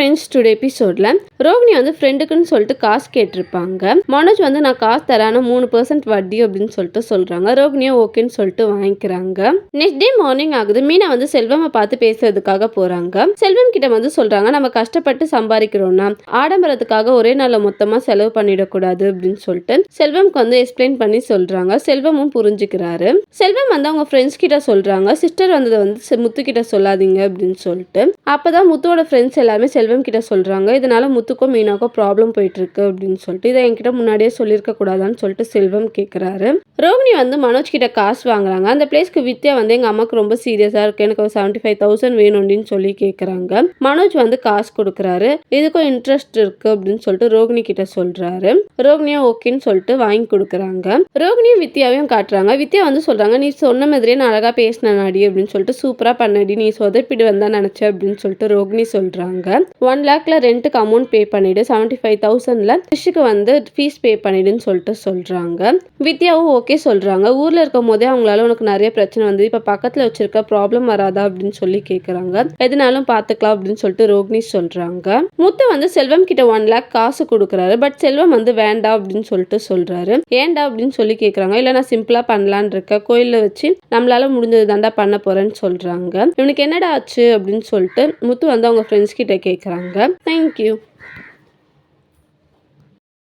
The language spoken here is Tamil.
ஃப்ரெண்ட்ஸ் டுடே எபிசோடில் ரோகிணி வந்து ஃப்ரெண்டுக்குன்னு சொல்லிட்டு காசு கேட்டிருப்பாங்க. மனோஜ் வந்து நான் காசு தரான மூணு பர்சன்ட் வட்டி அப்படின்னு சொல்லிட்டு சொல்றாங்க. ரோகிணியும் ஓகேன்னு சொல்லிட்டு வாங்கிக்கிறாங்க. நெக்ஸ்ட் டே மார்னிங் ஆகுது. மீனா வந்து செல்வமை பார்த்து பேசுறதுக்காக போறாங்க. செல்வம் கிட்ட வந்து சொல்றாங்க நம்ம கஷ்டப்பட்டு சம்பாதிக்கிறோம்னா ஆடம்பரத்துக்காக ஒரே நாளில் மொத்தமா செலவு பண்ணிடக்கூடாது அப்படின்னு சொல்லிட்டு செல்வம்க்கு வந்து எக்ஸ்பிளைன் பண்ணி சொல்றாங்க. செல்வமும் புரிஞ்சுக்கிறாரு. செல்வம் வந்து அவங்க ஃப்ரெண்ட்ஸ் கிட்ட சொல்றாங்க. சிஸ்டர் வந்ததை வந்து முத்து கிட்ட சொல்லாதீங்க அப்படின்னு சொல்லிட்டு. அப்பதான் முத்தோட ஃப்ரெண்ட்ஸ் எல்லாருமே செல்வம் கிட்ட சொல்கிறாங்க இதனால் முத்துக்கும் மீனாக்கும் ப்ராப்ளம் போயிட்டு இருக்கு அப்படின்னு சொல்லிட்டு இதை என்கிட்ட முன்னாடியே சொல்லியிருக்க கூடாதான்னு சொல்லிட்டு செல்வம் கேட்குறாரு ரோகிணி வந்து மனோஜ் கிட்ட காசு வாங்குறாங்க. அந்த பிளேஸ்க்கு வித்யா வந்து எங்கள் அம்மாவுக்கு ரொம்ப சீரியஸாக இருக்குது எனக்கு ஒரு செவன்டி ஃபைவ் தௌசண்ட் வேணும் அப்படின்னு சொல்லி கேட்குறாங்க மனோஜ் வந்து காசு கொடுக்குறாரு. இதுக்கும் இன்ட்ரெஸ்ட் இருக்கு அப்படின்னு சொல்லிட்டு ரோகிணி கிட்ட சொல்கிறாரு ரோகிணியும் ஓகேன்னு சொல்லிட்டு வாங்கி கொடுக்குறாங்க. ரோகிணியும் வித்யாவையும் காட்டுறாங்க. வித்யா வந்து சொல்கிறாங்க நீ சொன்ன மாதிரியே நான் அழகா பேசினாடி அப்படின்னு சொல்லிட்டு சூப்பராக பண்ணடி. நீ சொதப்பிடு வந்தா நினச்ச அப்படின்னு சொல்லிட்டு ரோகிணி சொல்கிறாங்க ஒன் லேக்கில் ரெண்ட்டுக்கு அமௌண்ட் பே பண்ணிவிடு செவன்ட்டி ஃபைவ் தௌசண்டில் ஃபிஷ்ஷுக்கு வந்து ஃபீஸ் பே பண்ணிவிடுன்னு சொல்லிட்டு சொல்கிறாங்க வித்யாவும் ஓகே சொல்கிறாங்க ஊரில் இருக்கும் போதே அவங்களால உனக்கு நிறைய பிரச்சனை வந்து இப்போ பக்கத்தில் வச்சுருக்க ப்ராப்ளம் வராதா அப்படின்னு சொல்லி கேட்குறாங்க எதுனாலும் பார்த்துக்கலாம் அப்படின்னு சொல்லிட்டு ரோகிணி சொல்கிறாங்க முத்து வந்து செல்வம் கிட்ட ஒன் லேக் காசு கொடுக்குறாரு. பட் செல்வம் வந்து வேண்டாம் அப்படின்னு சொல்லிட்டு சொல்கிறாரு ஏண்டா அப்படின்னு சொல்லி கேட்குறாங்க இல்லை நான் சிம்பிளாக பண்ணலான்னு இருக்கேன். கோயிலில் வச்சு நம்மளால முடிஞ்சது தாண்டா பண்ண போகிறேன்னு சொல்கிறாங்க இவனுக்கு என்னடா ஆச்சு? அப்படின்னு சொல்லிட்டு முத்து வந்து அவங்க ஃப்ரெண்ட்ஸ் கிட்ட கேக்குறாங்க தேங்க்யூ